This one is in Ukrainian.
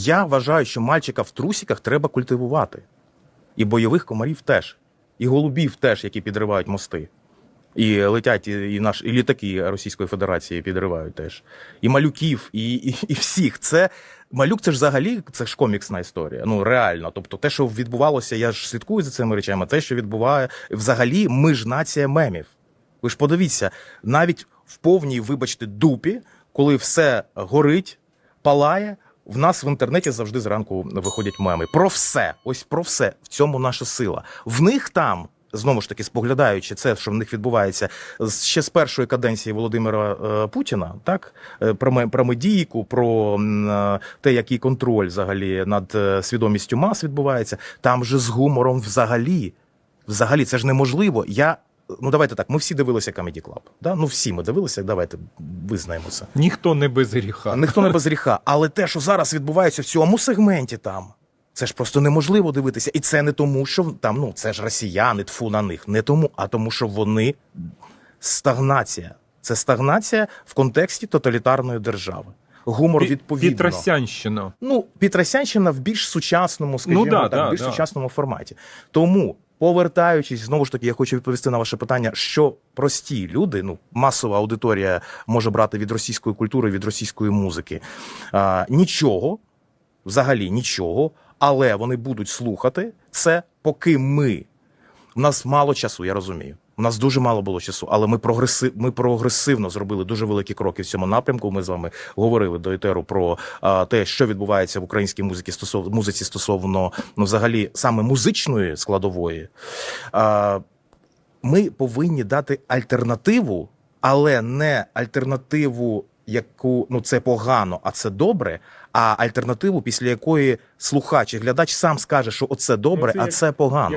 Я вважаю, що мальчика в трусіках треба культивувати. І бойових комарів теж, і голубів теж, які підривають мости. І летять, і, наш, і літаки Російської Федерації підривають теж. І малюків, і, і, і всіх. Це малюк, це ж взагалі це ж коміксна історія. Ну реально. Тобто, те, що відбувалося, я ж слідкую за цими речами. Те, що відбуває, взагалі, ми ж нація мемів. Ви ж подивіться, навіть в повній, вибачте, дупі, коли все горить, палає. В нас в інтернеті завжди зранку виходять меми. Про все, ось про все. В цьому наша сила. В них там. Знову ж таки, споглядаючи це, що в них відбувається ще з першої каденції Володимира е, Путіна, так Е, про, медійку, про е, те, який контроль взагалі над свідомістю мас відбувається. Там же з гумором взагалі, взагалі, це ж неможливо. Я ну давайте так. Ми всі дивилися Comedy Club. Да? Ну всі ми дивилися. Давайте визнаємо це. Ніхто не без гріха. Ніхто не без гріха. Але те, що зараз відбувається в цьому сегменті, там це ж просто неможливо дивитися. І це не тому, що там ну це ж росіяни, тфу на них. Не тому, а тому, що вони стагнація. Це стагнація в контексті тоталітарної держави. Гумор Пі- відповідно. Пітросянщина. Ну, Пітросянщина в більш сучасному, скажімо Ну, да, так, да, більш да. сучасному форматі. Тому, повертаючись, знову ж таки, я хочу відповісти на ваше питання, що прості люди, ну, масова аудиторія може брати від російської культури, від російської музики. А, нічого, взагалі нічого, але вони будуть слухати це, поки ми. У нас мало часу, я розумію. У нас дуже мало було часу, але ми прогреси... ми прогресивно зробили дуже великі кроки в цьому напрямку. Ми з вами говорили до етеру про а, те, що відбувається в українській музиці стосовно музиці стосовно ну, взагалі саме музичної складової. А, ми повинні дати альтернативу, але не альтернативу, яку ну це погано, а це добре. А альтернативу, після якої слухач і глядач сам скаже, що оце добре, а це погано.